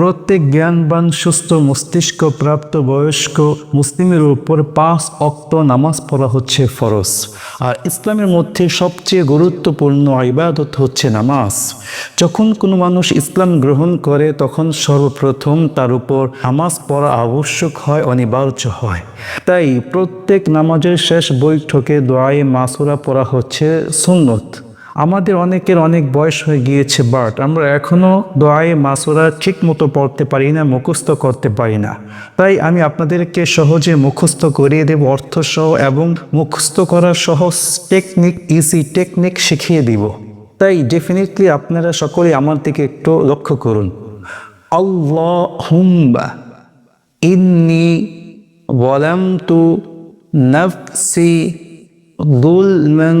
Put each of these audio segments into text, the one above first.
প্রত্যেক জ্ঞানবান, সুস্থ, মস্তিষ্ক প্রাপ্ত, বয়স্ক, মুসলিমের উপর পাঁচ অক্ত নামাজ পড়া হচ্ছে ফরজ। আর ইসলামের মধ্যে সবচেয়ে গুরুত্বপূর্ণ ইবাদত হচ্ছে নামাজ। যখন কোনো মানুষ ইসলাম গ্রহণ করে, তখন সর্বপ্রথম তার উপর নামাজ পড়া আবশ্যক হয়, অনিবার্য হয়। তাই প্রত্যেক নামাজের শেষ বৈঠকে দোয়ায়ে মাসুরা পড়া হচ্ছে সুন্নত। আমাদের অনেকের অনেক বয়স হয়ে গিয়েছে বাট আমরা এখনও দোয়ায়ে মাসুরা ঠিক মতো পড়তে পারি না, মুখস্থ করতে পারি না। তাই আমি আপনাদেরকে সহজে মুখস্থ করিয়ে দেব, অর্থসহ এবং মুখস্থ করার সহজ টেকনিক ইজি টেকনিক শিখিয়ে দিব। তাই ডেফিনেটলি আপনারা সকলে আমার দিকে একটু লক্ষ্য করুন। আল্লাহ হুম্বা ইন্নি বলামতু নফসি দুলমান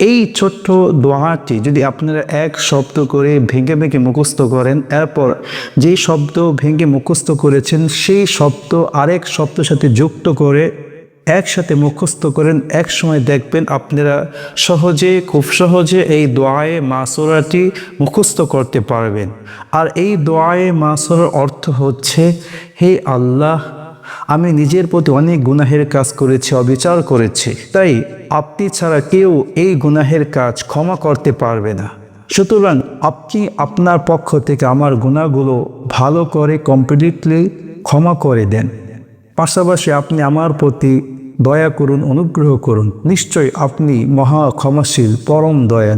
এই ছোট্ট দোয়াটি যদি আপনারা এক শব্দ করে ভেঙে ভেঙে মুখস্থ করেন, এরপর যে শব্দ ভেঙে মুখস্থ করেছেন, সেই শব্দ আরেক শব্দের সাথে যুক্ত করে একসাথে মুখস্থ করেন এক সময় দেখবেন আপনারা সহজে, খুব সহজে এই দোয়ায়ে মাসুরাটি মুখস্থ করতে পারবেন। আর এই দোয়ায়ে মাসুরার অর্থ হচ্ছে, হে আল্লাহ আমি নিজের প্রতি অনেক গুনাহের কাজ করেছি, অবিচার করেছি। তাই আপনি ছাড়া কেউ এই গুনাহের কাজ ক্ষমা করতে পারবে না। সুতরাং আপনি আপনার পক্ষ থেকে আমার গুণাগুলো ভালো করে কমপ্লিটলি ক্ষমা করে দেন। পাশাপাশি আপনি আমার প্রতি দয়া করুন, অনুগ্রহ করুন। নিশ্চয়ই আপনি মহা ক্ষমাশীল, পরম দয়ান